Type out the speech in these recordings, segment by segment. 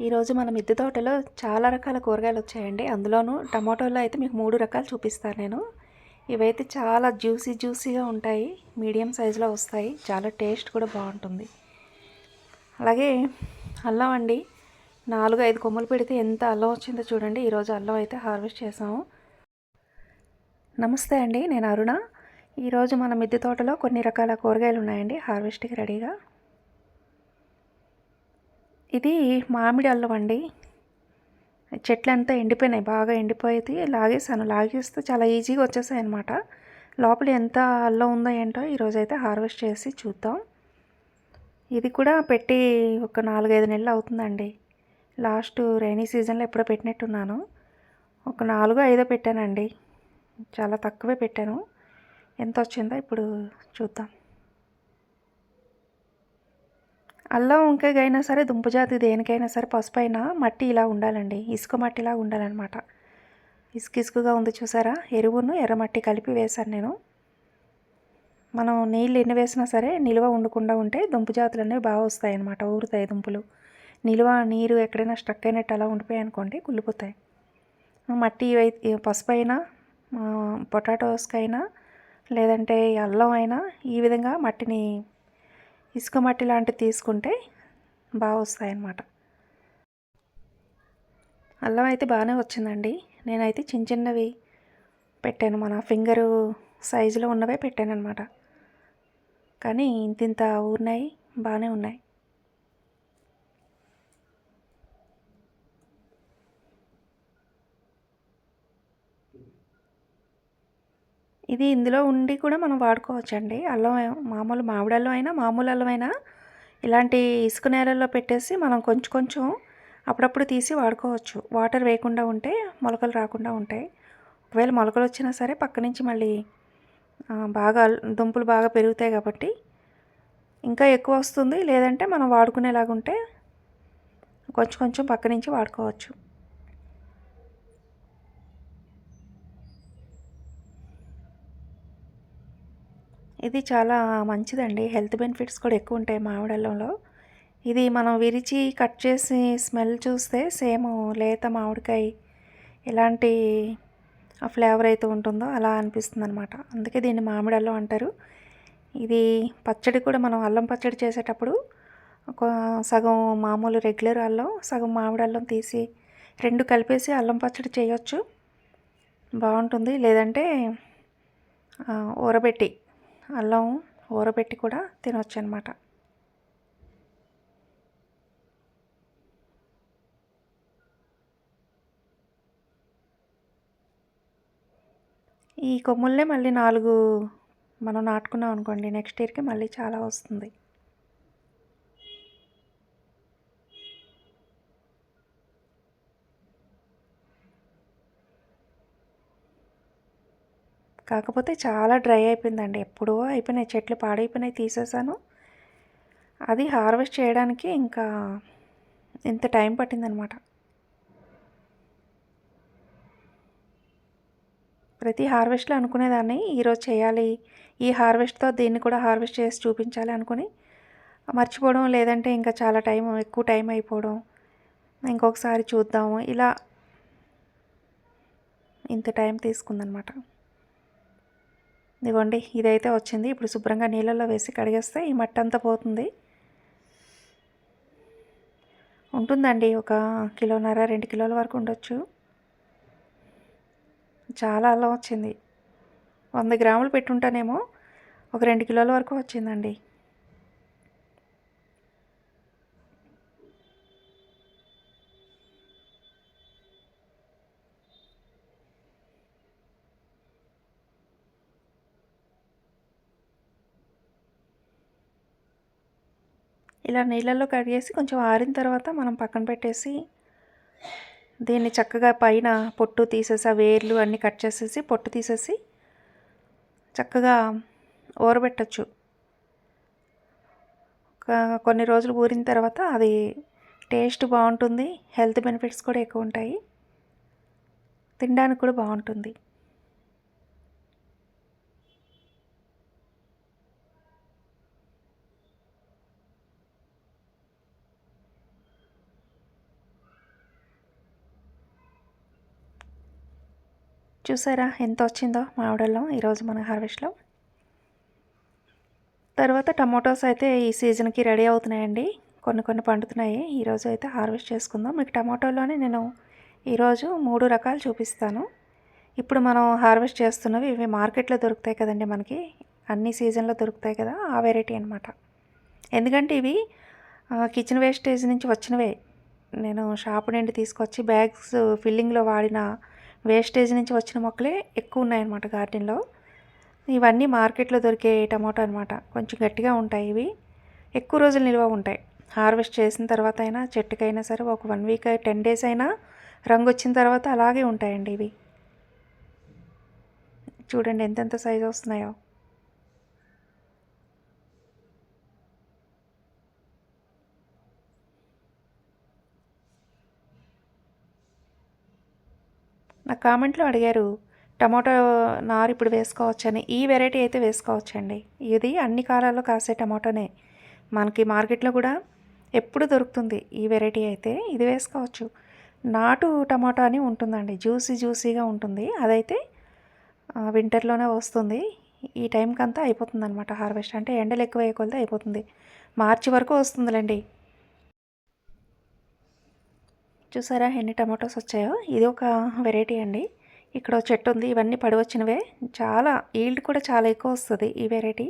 ఈరోజు మన మిద్దె తోటలో చాలా రకాల కూరగాయలు వచ్చాయండి. అందులోనూ టమాటోలో అయితే మీకు మూడు రకాలు చూపిస్తాను నేను. ఇవైతే చాలా జ్యూసీ జ్యూసీగా ఉంటాయి. మీడియం సైజులో వస్తాయి. చాలా టేస్ట్ కూడా బాగుంటుంది. అలాగే అల్లం అండి. నాలుగు ఐదు కొమ్మలు పెడితే ఎంత అల్లం వచ్చిందో చూడండి. ఈరోజు అల్లం అయితే హార్వెస్ట్ చేసాము నమస్తే అండి. నేను అరుణ. ఈరోజు మన మిద్దె తోటలో కొన్ని రకాల కూరగాయలు ఉన్నాయండి. హార్వెస్ట్కి రెడీగా. ఇది మామిడి అల్లం అండి. చెట్లు అంతా ఎండిపోయినాయి బాగా ఎండిపోయేది. లాగేసాను లాగేస్తే చాలా ఈజీగా వచ్చేసాయి అనమాట లోపల ఎంత అల్లం ఉందో ఏంటో ఈరోజు అయితే హార్వెస్ట్ చేసి చూద్దాం. ఇది కూడా పెట్టి ఒక నాలుగైదు నెలలు అవుతుందండి. లాస్ట్ రైనీ సీజన్లో ఎప్పుడో పెట్టినట్టున్నాను. ఒక నాలుగు ఐదో పెట్టానండి. చాలా తక్కువే పెట్టాను. ఎంత వచ్చిందో ఇప్పుడు చూద్దాం. అల్లం వంకాయకైనా సరే దుంపజాతి దేనికైనా సరే పసుపు అయినా మట్టి ఇలా ఉండాలండి. ఇసుక మట్టిలా ఉండాలన్నమాట. ఇసుక ఇసుకగా ఉంది చూసారా? ఎరువును ఎర్రమట్టి కలిపి వేశాను నేను. మనం నీళ్ళు ఎన్ని వేసినా సరే నిల్వ ఉండకుండా ఉంటే దుంపు జాతులు అనేవి బాగా వస్తాయి అన్నమాట ఊరుతాయి దుంపులు. నిల్వ నీరు ఎక్కడైనా స్ట్రక్ అయినట్టు అలా ఉండిపోయాయి అనుకోండి కుళ్ళిపోతాయి. మట్టి పసుపు అయినా పొటాటోస్కైనా లేదంటే అల్లం అయినా ఈ విధంగా మట్టిని ఇసుక మట్టి లాంటివి తీసుకుంటే బాగా వస్తాయన్నమాట. అల్లం అయితే బాగానే వచ్చిందండి. నేనైతే చిన్న చిన్నవి పెట్టాను. మన ఫింగరు సైజులో ఉన్నవే పెట్టాను అనమాట కానీ ఇంత ఇంత ఊరినాయి బాగానే ఉన్నాయి. ఇది ఇందులో ఉండి కూడా మనం వాడుకోవచ్చండి. అల్లం మామూలు మామిడి అల్లం అయినా మామూలు అల్లం అయినా ఇలాంటి ఇసుక నేలల్లో పెట్టేసి మనం కొంచెం కొంచెం అప్పుడప్పుడు తీసి వాడుకోవచ్చు. వాటర్ వేయకుండా ఉంటే మొలకలు రాకుండా ఉంటాయి. ఒకవేళ మొలకలు వచ్చినా సరే పక్క నుంచి మళ్ళీ బాగా దుంపలు బాగా పెరుగుతాయి కాబట్టి ఇంకా ఎక్కువ వస్తుంది. లేదంటే మనం వాడుకునేలాగుంటే కొంచెం కొంచెం పక్క నుంచి వాడుకోవచ్చు. ఇది చాలా మంచిదండి. హెల్త్ బెనిఫిట్స్ కూడా ఎక్కువ ఉంటాయి మామిడల్లంలో ఇది మనం విరిచి కట్ చేసి స్మెల్ చూస్తే సేమ్ లేత మామిడికాయ ఎలాంటి ఫ్లేవర్ అయితే ఉంటుందో అలా అనిపిస్తుంది అనమాట అందుకే దీన్ని మామిడల్లం అంటారు. ఇది పచ్చడి కూడా మనం అల్లం పచ్చడి చేసేటప్పుడు ఒక సగం మామూలు రెగ్యులర్ అల్లం సగం మామిడి అల్లం తీసి రెండు కలిపేసి అల్లం పచ్చడి చేయొచ్చు. బాగుంటుంది. లేదంటే ఊరబెట్టి అల్లం ఊరబెట్టి కూడా తినొచ్చు అనమాట ఈ కొమ్ముల్నే మళ్ళీ నాలుగు మనం నాటుకున్నాం అనుకోండి నెక్స్ట్ ఇయర్కి మళ్ళీ చాలా వస్తుంది. కాకపోతే చాలా డ్రై అయిపోయిందండి. ఎప్పుడో అయిపోయినాయి చెట్లు పాడైపోయినాయి తీసేసాను. అది హార్వెస్ట్ చేయడానికి ఇంకా ఇంత టైం పట్టిందనమాట. ప్రతి హార్వెస్ట్లో అనుకునేదాన్ని ఈరోజు చేయాలి ఈ హార్వెస్ట్తో దీన్ని కూడా హార్వెస్ట్ చేసి చూపించాలి అనుకుని మర్చిపోవడం లేదంటే ఇంకా చాలా టైం ఎక్కువ టైం అయిపోవడం ఇంకొకసారి చూద్దాము ఇలా ఇంత టైం తీసుకుందనమాట. ఇదిగోండి ఇదైతే వచ్చింది. ఇప్పుడు శుభ్రంగా నీళ్ళల్లో వేసి కడిగేస్తే ఈ మట్టి అంతా పోతుంది. ఉంటుందండి ఒక కిలోన్నర రెండు కిలోల వరకు ఉండొచ్చు. చాలా అల్లం వచ్చింది. వంద గ్రాములు పెట్టుంటానేమో ఒక రెండు కిలోల వరకు వచ్చిందండి. ఇలా నీళ్ళల్లో కడిగేసి కొంచెం ఆరిన తర్వాత మనం పక్కన పెట్టేసి దీన్ని చక్కగా పైన పొట్టు తీసేసి ఆ వేర్లు అన్నీ కట్ చేసేసి పొట్టు తీసేసి చక్కగా ఊరబెట్టచ్చు. కొన్ని రోజులు ఊరిన తర్వాత అది టేస్ట్ బాగుంటుంది హెల్త్ బెనిఫిట్స్ కూడా ఎక్కువ ఉంటాయి తినడానికి కూడా బాగుంటుంది. చూసారా ఎంత వచ్చిందో మామిడల్లో ఈరోజు మన హార్వెస్ట్లో? తర్వాత టమాటోస్ అయితే ఈ సీజన్కి రెడీ అవుతున్నాయండి. కొన్ని కొన్ని పండుతున్నాయి. ఈరోజు అయితే హార్వెస్ట్ చేసుకుందాం. మీకు టమాటోలోనే నేను ఈరోజు మూడు రకాలు చూపిస్తాను. ఇప్పుడు మనం హార్వెస్ట్ చేస్తున్నవి ఇవి మార్కెట్లో దొరుకుతాయి కదండి మనకి. అన్ని సీజన్లో దొరుకుతాయి కదా ఆ వెరైటీ అనమాట ఎందుకంటే ఇవి కిచెన్ వేస్టేజ్ నుంచి వచ్చినవే. నేను షాప్ నుండి తీసుకొచ్చి బ్యాగ్స్ ఫిల్లింగ్లో వాడిన వేస్టేజ్ నుంచి వచ్చిన మొక్కలే ఎక్కువ ఉన్నాయన్నమాట గార్డెన్లో. ఇవన్నీ మార్కెట్లో దొరికే టమాటో అనమాట కొంచెం గట్టిగా ఉంటాయి ఇవి. ఎక్కువ రోజులు నిల్వ ఉంటాయి. హార్వెస్ట్ చేసిన తర్వాత అయినా చెట్టుకైనా సరే ఒక వన్ వీక్ టెన్ డేస్ అయినా రంగు వచ్చిన తర్వాత అలాగే ఉంటాయండి ఇవి. చూడండి ఎంతెంత సైజు వస్తున్నాయో. నా కామెంట్లో అడిగారు టమాటో నారు ఇప్పుడు వేసుకోవచ్చని. ఈ వెరైటీ అయితే వేసుకోవచ్చండి. ఇది అన్ని కాలాల్లో కాసే టమాటోనే. మనకి మార్కెట్లో కూడా ఎప్పుడు దొరుకుతుంది ఈ వెరైటీ అయితే. ఇది వేసుకోవచ్చు. నాటు టమాటో అని ఉంటుందండి. జ్యూసీ జ్యూసీగా ఉంటుంది. అదైతే వింటర్లోనే వస్తుంది. ఈ టైంకి అంతా అయిపోతుంది అనమాట హార్వెస్ట్. అంటే ఎండలు ఎక్కువ కొలితే అయిపోతుంది. మార్చి వరకు వస్తుందిలేండి. చూసారా ఎన్ని టమాటోస్ వచ్చాయో? ఇది ఒక వెరైటీ అండి. ఇక్కడ చెట్టు ఉంది ఇవన్నీ పడివచ్చినవే. చాలా ఈల్డ్ కూడా చాలా ఎక్కువ వస్తుంది ఈ వెరైటీ.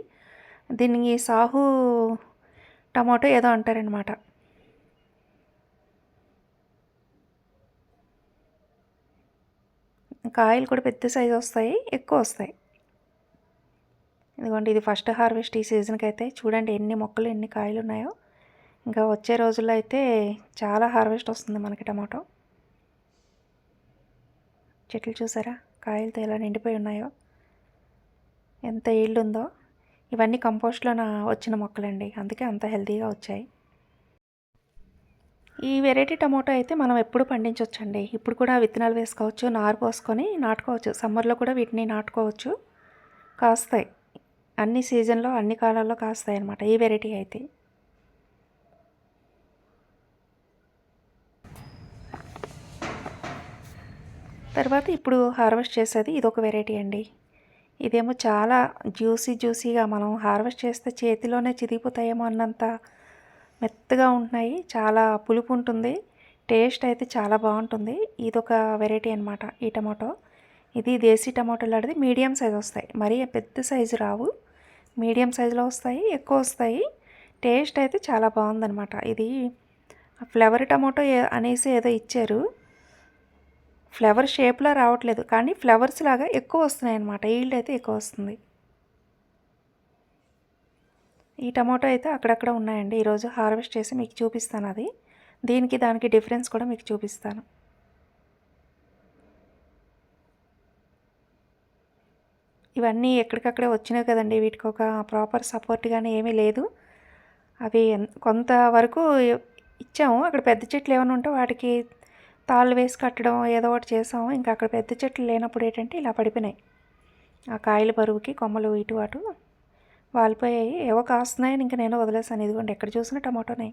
దీన్ని సాహు టమాటో ఏదో అంటారనమాట కాయలు కూడా పెద్ద సైజు వస్తాయి ఎక్కువ వస్తాయి. ఇదిగోండి ఇది ఫస్ట్ హార్వెస్ట్ ఈ సీజన్కి అయితే చూడండి ఎన్ని మొక్కలు ఎన్ని కాయలు ఉన్నాయో. ఇంకా వచ్చే రోజుల్లో అయితే చాలా హార్వెస్ట్ వస్తుంది మనకి టమాటో. చెట్లు చూసారా? కాయలతో ఎలా నిండిపోయి ఉన్నాయో. ఎంత ఈల్డ్ ఉందో ఇవన్నీ కంపోస్ట్లో వచ్చిన మొక్కలండి. అందుకే అంత హెల్తీగా వచ్చాయి. ఈ వెరైటీ టమాటో అయితే మనం ఎప్పుడు పండించవచ్చండి ఇప్పుడు కూడా విత్తనాలు వేసుకోవచ్చు నారు పోసుకొని నాటుకోవచ్చు. సమ్మర్లో కూడా వీటిని నాటుకోవచ్చు. కాస్తాయి. అన్ని సీజన్లో అన్ని కాలాల్లో కాస్తాయి అన్నమాట ఈ వెరైటీ అయితే. తర్వాత ఇప్పుడు హార్వెస్ట్ చేసేది ఇదొక వెరైటీ అండి. ఇదేమో చాలా జ్యూసీ జ్యూసీగా మనం హార్వెస్ట్ చేస్తే చేతిలోనే చిరిగిపోతాయేమో అన్నంత మెత్తగా ఉంటున్నాయి. చాలా పులుపు ఉంటుంది. టేస్ట్ అయితే చాలా బాగుంటుంది. ఇదొక వెరైటీ అనమాట ఈ టమాటో. ఇది దేశీ టమాటో లాంటిది. మీడియం సైజ్ వస్తాయి. మరీ పెద్ద సైజు రావు. మీడియం సైజులో వస్తాయి ఎక్కువ వస్తాయి. టేస్ట్ అయితే చాలా బాగుందనమాట ఇది ఫ్లవర్ టమాటో అనేసి ఏదో ఇచ్చారు. ఫ్లవర్ షేప్లో రావట్లేదు. కానీ ఫ్లవర్స్ లాగా ఎక్కువ వస్తున్నాయి అన్నమాట. ఈల్డ్ అయితే ఎక్కువ వస్తుంది. ఈ టమాటో అయితే అక్కడక్కడ ఉన్నాయండి. ఈరోజు హార్వెస్ట్ చేసి మీకు చూపిస్తాను అది. దీనికి దానికి డిఫరెన్స్ కూడా మీకు చూపిస్తాను. ఇవన్నీ ఎక్కడికక్కడే వచ్చినాయి కదండి. వీటికి ఒక ప్రాపర్ సపోర్ట్ కానీ ఏమీ లేదు. అవి కొంతవరకు ఇచ్చాము. అక్కడ పెద్ద చెట్లు ఏమైనా ఉంటే వాటికి తాళ్ళు వేసి కట్టడం ఏదో ఒకటి చేసాము. ఇంకా అక్కడ పెద్ద చెట్లు లేనప్పుడు ఏంటంటే ఇలా పడిపోయినాయి. ఆ కాయల బరువుకి కొమ్మలు ఇటు అటు వాలిపోయాయి. ఏవో కాస్తున్నాయని ఇంకా నేను వదిలేసాను ఇదిగోండి ఎక్కడ చూసినా టమాటోనే.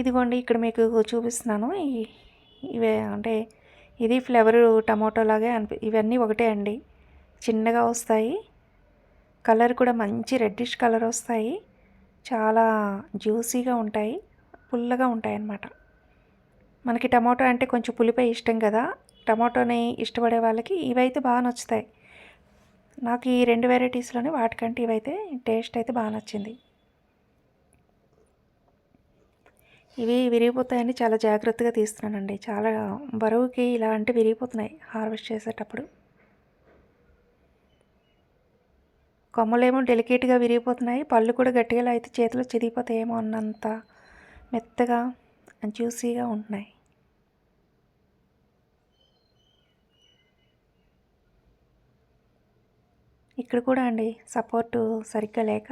ఇదిగోండి ఇక్కడ మీకు చూపిస్తున్నాను. ఇవే అంటే ఇది ఫ్లేవర్ టమాటో లాగే అనిపి ఇవన్నీ ఒకటే అండి. చిన్నగా వస్తాయి. కలర్ కూడా మంచి రెడ్డిష్ కలర్ వస్తాయి. చాలా జ్యూసీగా ఉంటాయి పుల్లగా ఉంటాయి అన్నమాట మనకి టమాటో అంటే కొంచెం పులిపై ఇష్టం కదా టమాటోని ఇష్టపడే వాళ్ళకి ఇవైతే బాగా నచ్చుతాయి. నాకు ఈ రెండు వెరైటీస్లోనే వాటికంటే ఇవైతే టేస్ట్ అయితే బాగా నచ్చింది. ఇవి విరిగిపోతాయని చాలా జాగ్రత్తగా తీస్తున్నానండి. చాలా బరువుకి ఇలా అంటే విరిగిపోతున్నాయి హార్వెస్ట్ చేసేటప్పుడు. కొమ్మలేమో డెలికేట్గా విరిగిపోతున్నాయి. పళ్ళు కూడా గట్టిగా అయితే చేతిలో చిరిగిపోతాయేమో అన్నంత మెత్తగా జ్యూసీగా ఉంటున్నాయి. ఇక్కడ కూడా అండి సపోర్టు సరిగ్గా లేక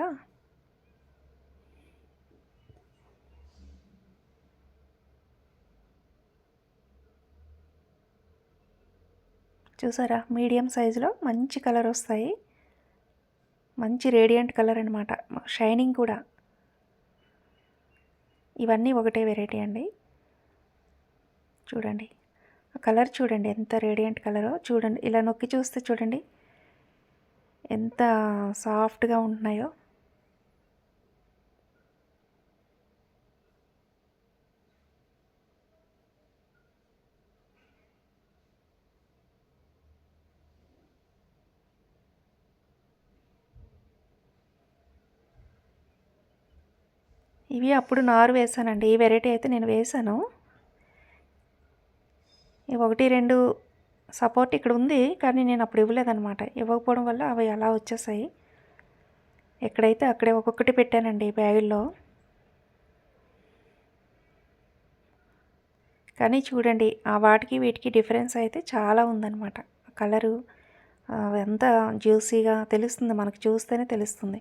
చూసారా? మీడియం సైజులో మంచి కలర్ వస్తాయి. మంచి రేడియంట్ కలర్ అనమాట షైనింగ్ కూడా. ఇవన్నీ ఒకటే వెరైటీ అండి. చూడండి. కలర్ చూడండి. ఎంత రేడియంట్ కలరో చూడండి. ఇలా నొక్కి చూస్తే చూడండి. ఎంత సాఫ్ట్గా ఉంటున్నాయో. ఇవి అప్పుడు నారు వేసానండి. ఈ వెరైటీ అయితే నేను వేసాను. ఒకటి రెండు సపోర్ట్ ఇక్కడ ఉంది కానీ నేను అప్పుడు ఇవ్వలేదన్నమాట. ఇవ్వకపోవడం వల్ల అవి అలా వచ్చేసాయి. ఎక్కడైతే అక్కడే ఒక్కొక్కటి పెట్టానండి బ్యాగుల్లో. కానీ చూడండి ఆ వాటికి వీటికి డిఫరెన్స్ అయితే చాలా ఉందన్నమాట. కలరు ఎంత జ్యూసీగా తెలుస్తుంది. మనకు చూస్తేనే తెలుస్తుంది.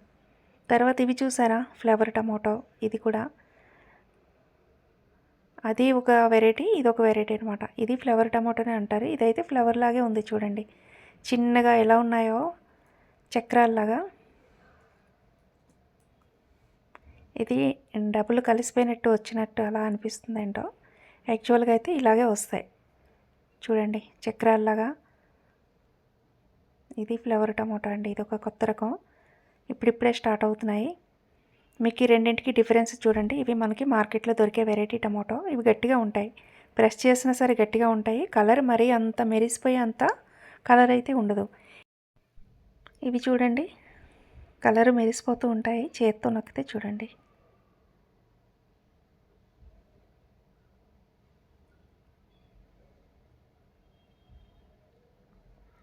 తర్వాత ఇవి చూసారా? Flower tomato. ఇది కూడా. అది ఒక వెరైటీ ఇది ఒక వెరైటీ అనమాట ఇది ఫ్లవర్ టమాటోనే అంటారు. ఇదైతే ఫ్లవర్ లాగే ఉంది చూడండి. చిన్నగా ఎలా ఉన్నాయో చక్రాల్లాగా. ఇది డబ్బులు కలిసిపోయినట్టు వచ్చినట్టు అలా అనిపిస్తుంది ఏంటో యాక్చువల్గా అయితే ఇలాగే వస్తాయి. చూడండి చక్రాల్లాగా. ఇది ఫ్లవర్ టమాటో అండి. ఇది ఒక కొత్త రకం. ఇప్పుడిప్పుడే స్టార్ట్ అవుతున్నాయి. మీకు ఈ రెండింటికి డిఫరెన్స్ చూడండి. ఇవి మనకి మార్కెట్లో దొరికే వెరైటీ టమాటో. ఇవి గట్టిగా ఉంటాయి. ప్రెస్ చేసినా సరే గట్టిగా ఉంటాయి. కలర్ మరీ అంత మెరిసిపోయే అంత కలర్ అయితే ఉండదు. ఇవి చూడండి. కలర్ మెరిసిపోతూ ఉంటాయి. చేత్తో నొక్కితే చూడండి.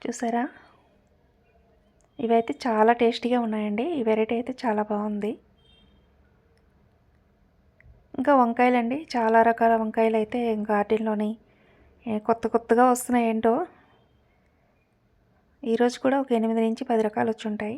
చూసారా? ఇవైతే చాలా టేస్టీగా ఉన్నాయండి. ఈ వెరైటీ అయితే చాలా బాగుంది. ఇంకా వంకాయలండి. చాలా రకాల వంకాయలు అయితే గార్డెన్లోని కొత్త కొత్తగా వస్తున్నాయి ఏంటో. ఈరోజు కూడా ఒక ఎనిమిది నుంచి పది రకాలు వచ్చి ఉంటాయి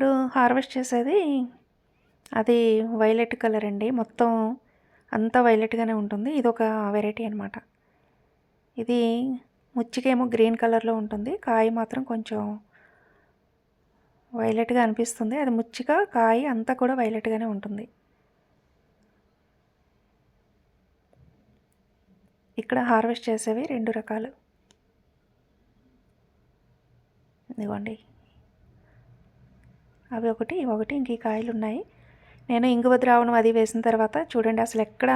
ఇప్పుడు హార్వెస్ట్ చేసేది అది వైలెట్ కలర్ అండి. మొత్తం అంతా వైలెట్గానే ఉంటుంది. ఇది ఒక వెరైటీ అనమాట ఇది ముచ్చికేమో గ్రీన్ కలర్లో ఉంటుంది. కాయ మాత్రం కొంచెం వైలెట్గా అనిపిస్తుంది. అది ముచ్చిక కాయ అంతా కూడా వైలెట్గానే ఉంటుంది. ఇక్కడ హార్వెస్ట్ చేసేవి రెండు రకాలు. ఇదిగోండి. అవి ఒకటి ఒకటి ఇంక ఈ కాయలు ఉన్నాయి నేను ఇంగువ ద్రావణం అది వేసిన తర్వాత చూడండి అసలు ఎక్కడ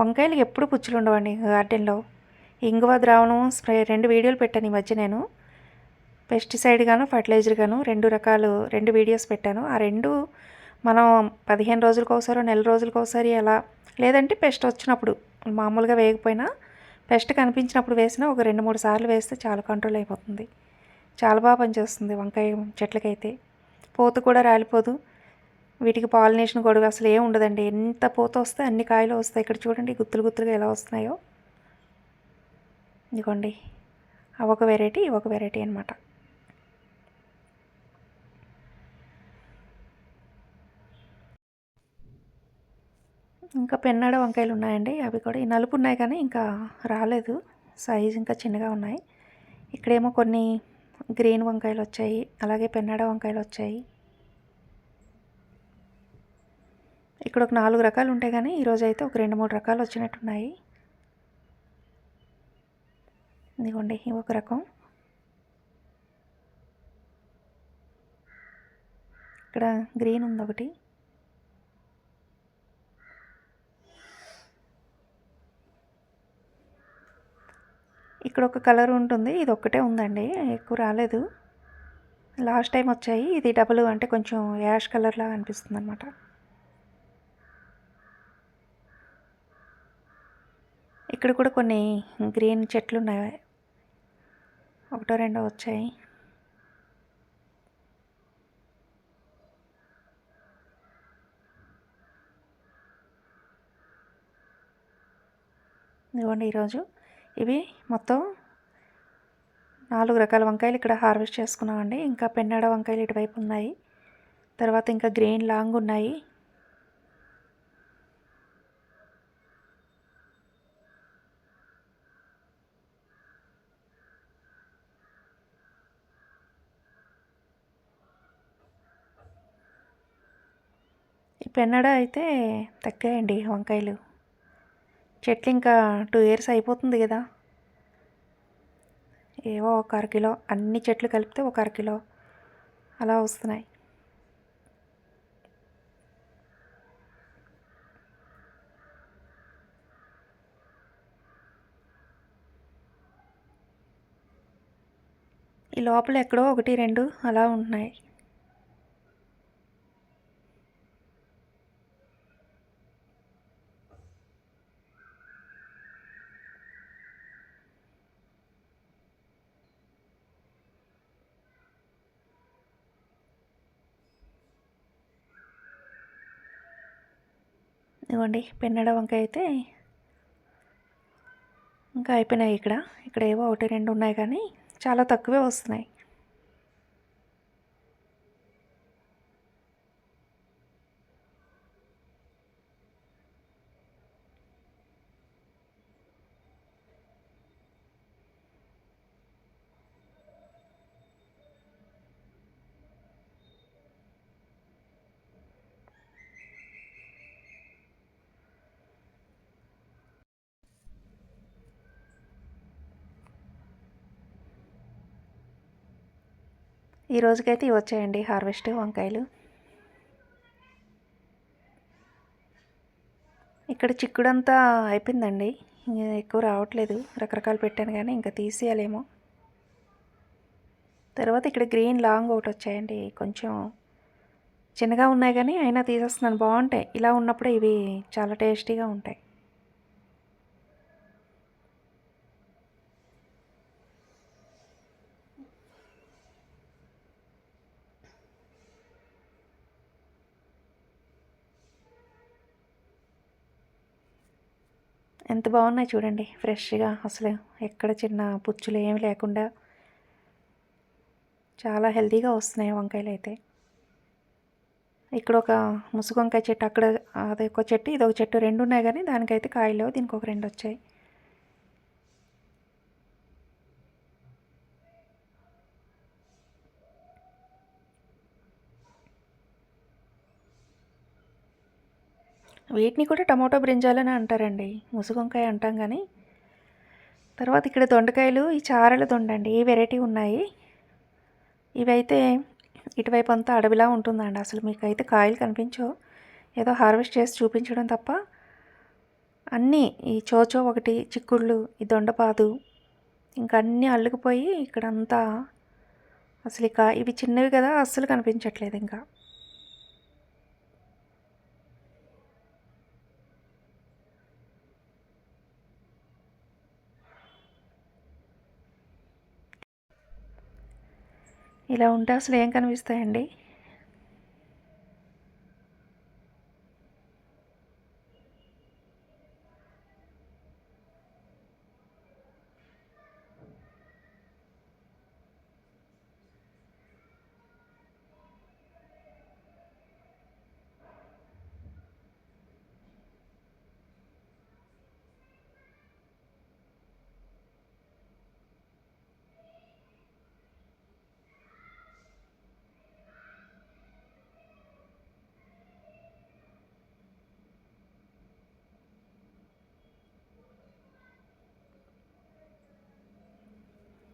వంకాయలు ఎప్పుడు పుచ్చులు ఉండవండి గార్డెన్లో. ఇంగువ ద్రావణం స్ప్రే రెండు వీడియోలు పెట్టాను ఈ మధ్య నేను. పెస్టిసైడ్ గాను ఫర్టిలైజర్ గాను రెండు రకాలు రెండు వీడియోస్ పెట్టాను. ఆ రెండు మనం పదిహేను రోజులకు ఒకసారి నెల రోజులకు ఒకసారి ఎలా లేదంటే పెస్ట్ వచ్చినప్పుడు మామూలుగా వేయకపోయినా పెస్ట్ కనిపించినప్పుడు వేసినా ఒక రెండు మూడు సార్లు వేస్తే చాలా కంట్రోల్ అయిపోతుంది. చాలా బాగా పనిచేస్తుంది వంకాయ చెట్లకైతే. పూత కూడా రాలిపోదు. వీటికి పాలినేషన్ గొడవ అసలు ఏం ఉండదండి. ఎంత పూత వస్తే అన్ని కాయలు వస్తాయి. ఇక్కడ చూడండి గుత్తులు గుత్తులుగా ఎలా వస్తున్నాయో. ఇదిగోండి. అవి ఒక వెరైటీ ఇవి ఒక వెరైటీ అనమాట ఇంకా పెన్నాడ వంకాయలు ఉన్నాయండి. అవి కూడా ఈ నలుపు ఉన్నాయి కానీ ఇంకా రాలేదు. సైజ్ ఇంకా చిన్నగా ఉన్నాయి. ఇక్కడేమో కొన్ని గ్రీన్ వంకాయలు వచ్చాయి అలాగే పెన్నాడ వంకాయలు వచ్చాయి ఇక్కడ ఒక నాలుగు రకాలు ఉంటాయి కానీ ఈరోజు అయితే ఒక రెండు మూడు రకాలు వచ్చినట్టున్నాయి ఇదిగోండి ఒక రకం. ఇక్కడ గ్రీన్ ఉంది ఒకటి ఇక్కడ ఒక కలర్ ఉంటుంది. ఇది ఒక్కటే ఉందండి. ఎక్కువ రాలేదు. లాస్ట్ టైం వచ్చాయి. ఇది డబుల్ అంటే కొంచెం యాష్ కలర్లా అనిపిస్తుంది అనమాట ఇక్కడ కూడా కొన్ని గ్రీన్ చెట్లు ఉన్నాయి. ఒకటో రెండో వచ్చాయి. ఇదిగోండి ఈరోజు. ఇవి మొత్తం నాలుగు రకాల వంకాయలు ఇక్కడ హార్వెస్ట్ చేసుకున్నామండి. ఇంకా పెన్నాడ వంకాయలు ఇటువైపు ఉన్నాయి. తర్వాత ఇంకా గ్రీన్ లాంగ్ ఉన్నాయి. పెన్నడ అయితే తగ్గాయండి వంకాయలు. చెట్లు ఇంకా టూ ఇయర్స్ అయిపోతుంది కదా. ఏవో ఒక అరకిలో అన్ని చెట్లు కలిపితే ఒక అరకిలో అలా వస్తున్నాయి. ఈ లోపల ఎక్కడో ఒకటి రెండు అలా ఉంటున్నాయి. ఇదిగోండి పెన్నడ వంకాయ అయితే ఇంకా అయిపోయినాయి ఇక్కడ. ఇక్కడ ఏవో ఒకటి రెండు ఉన్నాయి కానీ చాలా తక్కువే వస్తున్నాయి. ఈ రోజుకైతే ఇవి వచ్చాయండి హార్వెస్ట్ వంకాయలు. ఇక్కడ చిక్కుడంతా అయిపోయిందండి ఎక్కువ రావట్లేదు రకరకాలు పెట్టాను కానీ ఇంకా తీసేయాలేమో. తర్వాత ఇక్కడ గ్రీన్ లాంగ్ ఒకటి వచ్చాయండి కొంచెం చిన్నగా ఉన్నాయి కానీ అయినా తీసేస్తున్నాను బాగుంటాయి. ఇలా ఉన్నప్పుడే ఇవి చాలా టేస్టీగా ఉంటాయి. ఎంత బాగున్నాయి చూడండి. ఫ్రెష్గా అసలు ఎక్కడ చిన్న పుచ్చులు ఏమి లేకుండా చాలా హెల్తీగా వస్తున్నాయి వంకాయలు అయితే. ఇక్కడ ఒక ముసుగు వంకాయ చెట్టు అక్కడ అదొక ఒక చెట్టు ఇది ఒక చెట్టు రెండు ఉన్నాయి కానీ దానికైతే కాయలు దీనికి ఒక రెండు వచ్చాయి. వీటిని కూడా టమాటో బ్రింజాలని అంటారండి. ముసుగొంకాయ అంటాం కానీ తర్వాత ఇక్కడ దొండకాయలు ఈ చారల దొండండి ఈ వెరైటీ ఉన్నాయి? ఇవైతే ఇటువైపు అంతా అడవిలా ఉంటుందండి అసలు. మీకు అయితే కాయలు కనిపించవు ఏదో హార్వెస్ట్ చేసి చూపించడం తప్ప. అన్నీ ఈ చోచో ఒకటి చిక్కుళ్ళు ఈ దొండపాదు ఇంకా అన్నీ అల్లుకుపోయి ఇక్కడంతా అసలు ఇక ఇవి చిన్నవి కదా అస్సలు కనిపించట్లేదు ఇంకా. ఇలా ఉంటే అసలు ఏం కనిపిస్తాయండి.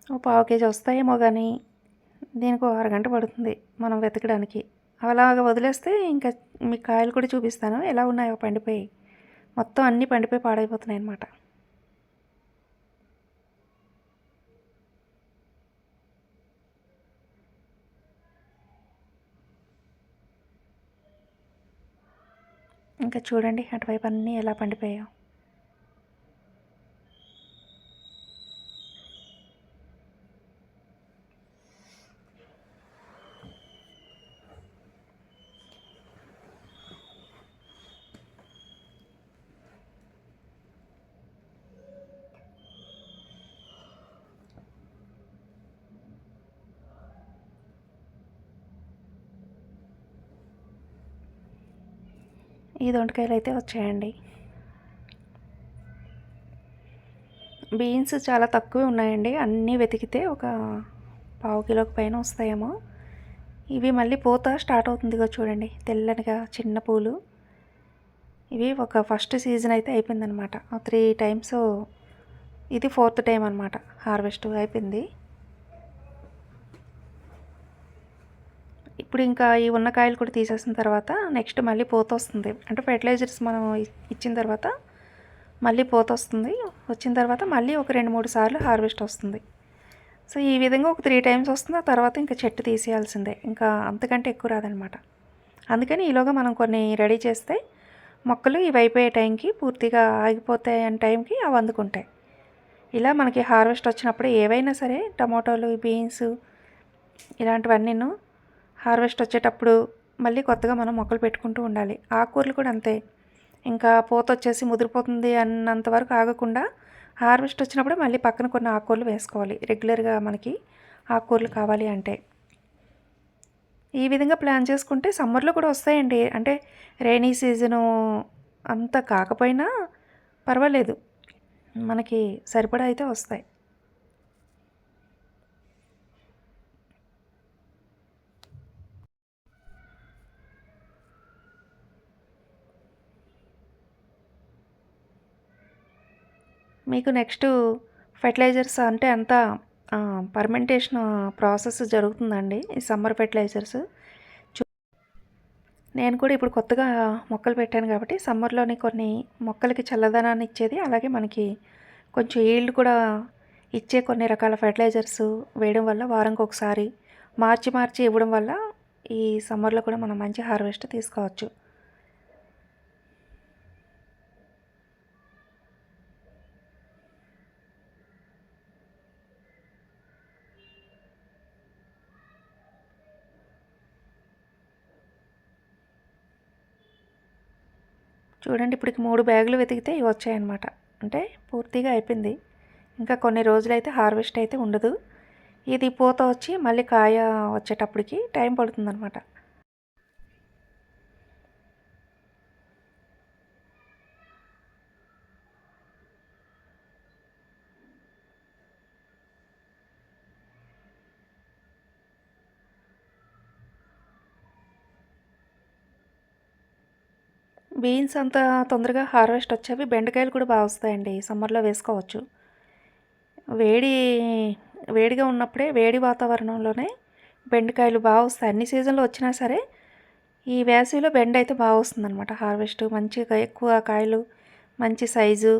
ఓ పావు కేజీ వస్తాయేమో కానీ దీనికి ఒక అరగంట పడుతుంది మనం వెతకడానికి. అలాగ వదిలేస్తే ఇంకా మీకు కాయలు కూడా చూపిస్తాను. ఎలా ఉన్నాయో పండిపోయి. మొత్తం అన్నీ పండిపోయి పాడైపోతున్నాయి అన్నమాట. ఇంకా చూడండి అటువైపు అన్నీ ఎలా పండిపోయాయో. ఈ దొండకాయలు అయితే వచ్చాయండి. బీన్స్ చాలా తక్కువే ఉన్నాయండి. అన్నీ వెతికితే ఒక పావు కిలోకి పైన వస్తాయేమో. ఇవి మళ్ళీ పూత స్టార్ట్ అవుతుందిగా చూడండి. తెల్లనిగా చిన్న పూలు. ఇవి ఒక ఫస్ట్ సీజన్ అయితే అయిపోయిందనమాట. త్రీ టైమ్స్ ఇది ఫోర్త్ టైం అనమాట హార్వెస్ట్ అయిపోయింది. ఇప్పుడు ఇంకా ఈ ఉన్న కాయలు కూడా తీసేసిన తర్వాత నెక్స్ట్ మళ్ళీ పూత వస్తుంది అంటే ఫెర్టిలైజర్స్ మనం ఇచ్చిన తర్వాత మళ్ళీ పూత వస్తుంది వచ్చిన తర్వాత మళ్ళీ ఒక రెండు మూడు సార్లు హార్వెస్ట్ వస్తుంది. సో ఈ విధంగా ఒక త్రీ టైమ్స్ వస్తుంది. ఆ తర్వాత ఇంకా చెట్టు తీసేయాల్సిందే. ఇంకా అంతకంటే ఎక్కువ రాదనమాట. అందుకని ఈలోగా మనం కొన్ని రెడీ చేస్తే మొక్కలు ఇవి అయిపోయే టైంకి పూర్తిగా ఆగిపోతాయి అనే టైంకి అవి అందుకుంటాయి. ఇలా మనకి హార్వెస్ట్ వచ్చినప్పుడు ఏవైనా సరే టమాటోలు బీన్స్ ఇలాంటివన్నీను హార్వెస్ట్ వచ్చేటప్పుడు మళ్ళీ కొత్తగా మనం మొక్కలు పెట్టుకుంటూ ఉండాలి. ఆకుకూరలు కూడా అంతే. ఇంకా పూత వచ్చేసి ముదిరిపోతుంది అన్నంత వరకు ఆగకుండా హార్వెస్ట్ వచ్చినప్పుడు మళ్ళీ పక్కన కొన్ని ఆకుకూరలు వేసుకోవాలి. రెగ్యులర్గా మనకి ఆకుకూరలు కావాలి అంటే. ఈ విధంగా ప్లాన్ చేసుకుంటే సమ్మర్లో కూడా వస్తాయండి. అంటే రైనీ సీజను అంత కాకపోయినా పర్వాలేదు. మనకి సరిపడా అయితే వస్తాయి. మీకు నెక్స్ట్ ఫెర్టిలైజర్స్ అంటే అంతా పర్మెంటేషన్ ప్రాసెస్ జరుగుతుందండి ఈ సమ్మర్ ఫెర్టిలైజర్స్ చూ నేను కూడా ఇప్పుడు కొత్తగా మొక్కలు పెట్టాను కాబట్టి సమ్మర్లోని కొన్ని మొక్కలకి చల్లదనాన్ని ఇచ్చేది అలాగే మనకి కొంచెం ఈల్డ్ కూడా ఇచ్చే కొన్ని రకాల ఫెర్టిలైజర్స్ వేయడం వల్ల వారంకి ఒకసారి మార్చి మార్చి ఇవ్వడం వల్ల ఈ సమ్మర్లో కూడా మనం మంచి హార్వెస్ట్ తీసుకోవచ్చు. చూడండి ఇప్పటికి మూడు బ్యాగులు వెతికితే ఇవి వచ్చాయన్నమాట. అంటే పూర్తిగా అయిపోయింది. ఇంకా కొన్ని రోజులైతే హార్వెస్ట్ అయితే ఉండదు. ఇది పూత వచ్చి మళ్ళీ కాయ వచ్చేటప్పటికి టైం పడుతుందన్నమాట. బీన్స్ అంత తొందరగా హార్వెస్ట్ వచ్చేవి. బెండకాయలు కూడా బాగా వస్తాయండి. సమ్మర్లో వేసుకోవచ్చు. వేడి వేడిగా ఉన్నప్పుడే వేడి వాతావరణంలోనే బెండకాయలు బాగా వస్తాయి. అన్ని సీజన్లో వచ్చినా సరే ఈ వేసవిలో బెండ అయితే బాగా వస్తుందన్నమాట. హార్వెస్ట్ మంచిగా ఎక్కువ కాయలు మంచి సైజు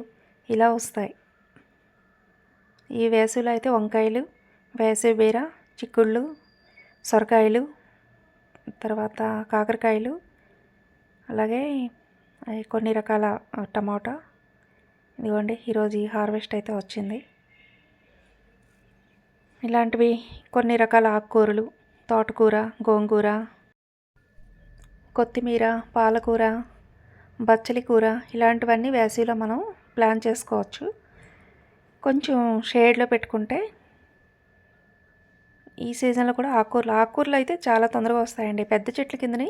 ఇలా వస్తాయి. ఈ వేసవిలో అయితే వంకాయలు వేసవి బీర చిక్కుళ్ళు సొరకాయలు తర్వాత కాకరకాయలు అలాగే అవి కొన్ని రకాల టమాటా. ఇదిగోండి ఈరోజు ఈ హార్వెస్ట్ అయితే వచ్చింది. ఇలాంటివి కొన్ని రకాల ఆకుకూరలు తోటకూర గోంగూర కొత్తిమీర పాలకూర బచ్చలి కూర ఇలాంటివన్నీ వేసవిలో మనం ప్లాన్ చేసుకోవచ్చు. కొంచెం షేడ్లో పెట్టుకుంటే ఈ సీజన్లో కూడా ఆకుకూరలు ఆకుకూరలు అయితే చాలా తొందరగా వస్తాయండి. పెద్ద చెట్ల కిందని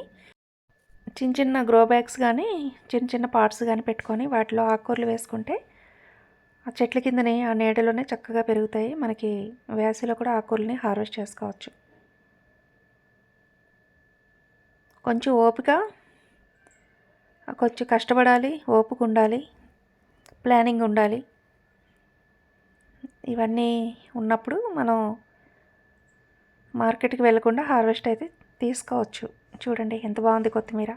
చిన్న చిన్న గ్రో బ్యాగ్స్ కానీ చిన్న చిన్న పార్ట్స్ కానీ పెట్టుకొని వాటిలో ఆకుకూరలు వేసుకుంటే ఆ చెట్ల కిందనే ఆ నీడలోనే చక్కగా పెరుగుతాయి. మనకి వేసవిలో కూడా ఆకుకూరలని హార్వెస్ట్ చేసుకోవచ్చు. కొంచెం ఓపిక కొంచెం కష్టపడాలి ఓపిక ఉండాలి ప్లానింగ్ ఉండాలి. ఇవన్నీ ఉన్నప్పుడు మనం మార్కెట్కి వెళ్ళకుండా హార్వెస్ట్ అయితే తీసుకోవచ్చు. చూడండి ఎంత బాగుంది కొత్తిమీర.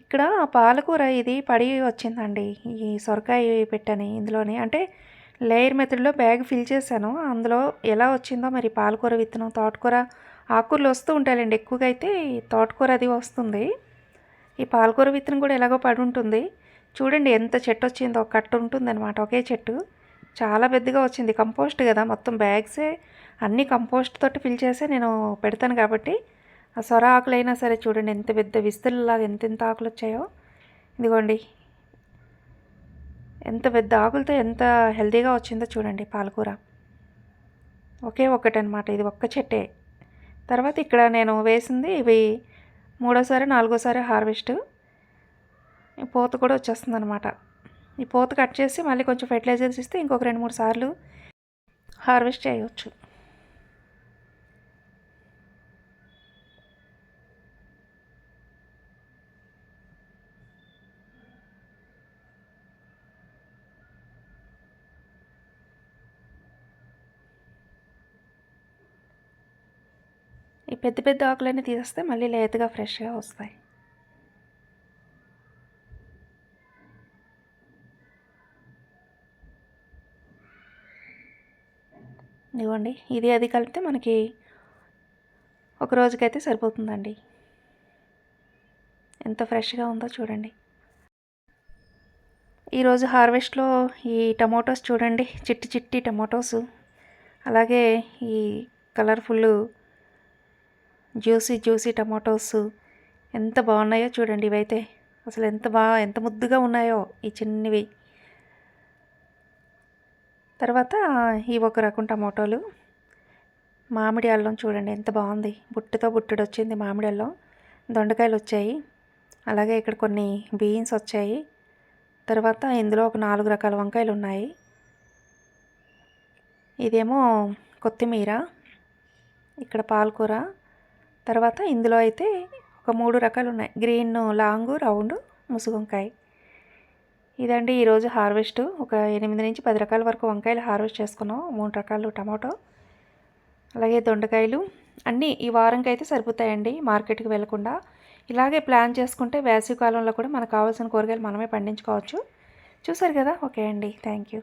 ఇక్కడ పాలకూర ఇది పడి వచ్చిందండి. ఈ సొరకాయ పెట్టని ఇందులోని. అంటే లేయర్ మెథడ్లో బ్యాగ్ ఫిల్ చేశాను. అందులో ఎలా వచ్చిందో మరి పాలకూర విత్తనం తోటకూర ఆకుకూరలు వస్తూ ఉంటాయండి. ఎక్కువగా అయితే తోటకూర అది వస్తుంది. ఈ పాలకూర విత్తనం కూడా ఎలాగో పడి ఉంటుంది. చూడండి ఎంత చెట్టు వచ్చిందో. ఒక ఉంటుంది ఉంటుందన్నమాట ఒకే చెట్టు. చాలా పెద్దగా వచ్చింది. కంపోస్ట్ కదా మొత్తం బ్యాగ్సే అన్నీ కంపోస్ట్ తోటి ఫిల్ చేసే నేను పెడతాను కాబట్టి ఆ సొర ఆకులైనా సరే చూడండి ఎంత పెద్ద విస్తుల్లాగా ఎంత ఎంత ఆకులు వచ్చాయో. ఇదిగోండి. ఎంత పెద్ద ఆకులతో ఎంత హెల్తీగా వచ్చిందో చూడండి పాలకూర. ఒకే ఒక్కటి అనమాట ఇది ఒక్క చెట్టే. తర్వాత ఇక్కడ నేను వేసింది ఇవి మూడోసారి నాలుగోసారి హార్వెస్ట్. పూత కూడా వచ్చేస్తుంది అనమాట ఈ పూత కట్ చేసి మళ్ళీ కొంచెం ఫెర్టిలైజర్స్ ఇస్తే ఇంకొక రెండు మూడు సార్లు హార్వెస్ట్ చేయవచ్చు ఈ పెద్ద పెద్ద ఆకులన్నీ తీసేస్తే మళ్ళీ లేతగా ఫ్రెష్గా వస్తాయి. ఇవ్వండి. ఇది అది కలిపితే మనకి ఒక రోజుకైతే సరిపోతుందండి. ఎంత ఫ్రెష్గా ఉందో చూడండి. ఈరోజు హార్వెస్ట్లో ఈ టమాటోస్ చూడండి. చిట్టి చిట్టి టమాటోస్. అలాగే ఈ కలర్ఫుల్ జ్యూసీ జ్యూసీ టమాటోస్. ఎంత బాగున్నాయో చూడండి ఇవైతే. అసలు ఎంత బాగా ఎంత ముద్దుగా ఉన్నాయో ఈ చిన్నవి. తర్వాత ఈ ఒక రకం టమాటోలు. మామిడి అల్లం చూడండి ఎంత బాగుంది. బుట్టతో బుట్టడు వచ్చింది మామిడి అల్లం. దొండకాయలు వచ్చాయి. అలాగే ఇక్కడ కొన్ని బీన్స్ వచ్చాయి. తర్వాత ఇందులో ఒక నాలుగు రకాల వంకాయలు ఉన్నాయి. ఇదేమో కొత్తిమీర ఇక్కడ పాలకూర. తర్వాత ఇందులో అయితే ఒక మూడు రకాలు ఉన్నాయి. గ్రీన్ లాంగు రౌండ్ ముసుగుంకాయ. ఇదండి ఈరోజు హార్వెస్ట్. ఒక ఎనిమిది నుంచి పది రకాల వరకు వంకాయలు హార్వెస్ట్ చేసుకున్నాం. మూడు రకాలు టమాటో అలాగే దొండకాయలు. అన్నీ ఈ వారంకి అయితే సరిపోతాయండి మార్కెట్కి వెళ్ళకుండా ఇలాగే ప్లాన్ చేసుకుంటే వేసవి కాలంలో కూడా మనకు కావాల్సిన కూరగాయలు మనమే పండించుకోవచ్చు. చూసారు కదా? ఓకే అండి. Thank you